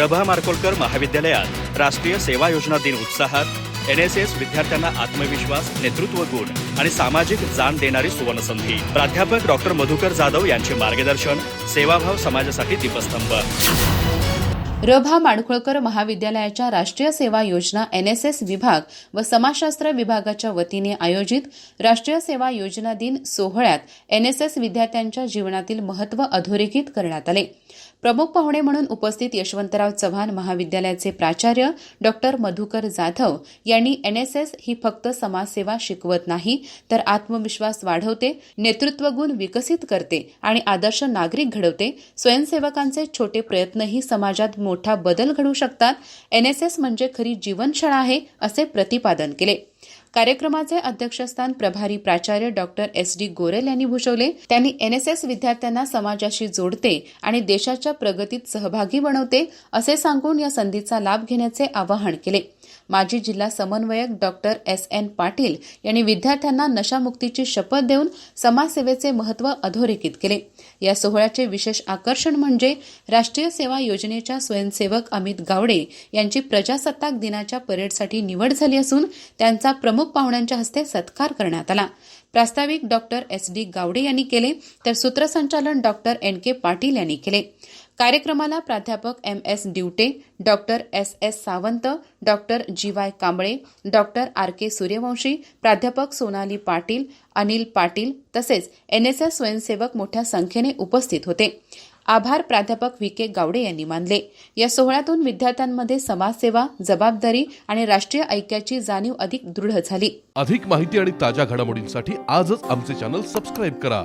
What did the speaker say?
रभा मारकोलकर महाविद्यालयात राष्ट्रीय सेवा योजना दिन उत्साहात एन एस एस विद्यार्थ्यांना आत्मविश्वास नेतृत्व गुण आणि सामाजिक जाण देणारी सुवर्णसंधी. प्राध्यापक डॉक्टर मधुकर जाधव यांचे मार्गदर्शन सेवाभाव समाजासाठी दीपस्तंभ. रभा माडखोळकर महाविद्यालयाच्या राष्ट्रीय सेवा योजना एन एस एस विभाग व समाजशास्त्र विभागाच्या वतीने आयोजित राष्ट्रीय सेवा योजना दिन सोहळ्यात एन एस एस विद्यार्थ्यांच्या जीवनातील महत्त्व अधोरेखित करण्यात आले. प्रमुख पाहुणे म्हणून उपस्थित यशवंतराव चव्हाण महाविद्यालयाचे प्राचार्य डॉक्टर मधुकर जाधव यांनी एनएसएस ही फक्त समाजसेवा शिकवत नाही तर आत्मविश्वास वाढवते नेतृत्वगुण विकसित करते आणि आदर्श नागरिक घडवते. स्वयंसेवकांचे छोटे प्रयत्नही समाजात मोठा बदल घडू शकतात. एनएसएस म्हणजे खरी जीवनशाळा आहे असे प्रतिपादन केले. कार्यक्रमाचे अध्यक्षस्थान प्रभारी प्राचार्य डॉक्टर एस डी गोरेल यांनी भूषवले. त्यांनी एनएसएस विद्यार्थ्यांना समाजाशी जोडते आणि देशाच्या प्रगतीत सहभागी बनवते असे सांगून या संधीचा लाभ घेण्याचे आवाहन केले. माजी जिल्हा समन्वयक डॉक्टर एस एन पाटील यांनी विद्यार्थ्यांना नशामुक्तीची शपथ देऊन समाजसेवेचे महत्त्व अधोरेखित केले. या सोहळ्याचे विशेष आकर्षण म्हणजे राष्ट्रीय सेवा योजनेच्या स्वयंसेवक अमित गावडे यांची प्रजासत्ताक दिनाच्या परेडसाठी निवड झाली असून त्यांचा प्रमुख पाहुण्यांच्या हस्ते सत्कार करण्यात आला. प्रास्ताविक डॉक्टर एस डी गावडे यांनी केले तर सूत्रसंचालन डॉक्टर एन के पाटील यांनी केले. कार्यक्रमाला प्राध्यापक M S Divate doctor S S Sawant doctor G Y Kamble doctor R K Suryavanshi प्राध्यापक सोनाली पाटील अनिल पाटील तसेच एनएसएस स्वयंसेवक मोठ्या संख्येने उपस्थित होते. आभार प्राध्यापक व्ही के गावडे यांनी मानले. या सोहळ्यातून विद्यार्थ्यांमध्ये समाजसेवा जबाबदारी आणि राष्ट्रीय ऐक्याची जाणीव अधिक दृढ झाली. अधिक माहिती आणि ताज्या घडामोडींसाठी आजच आमचे चॅनल सबस्क्राईब करा.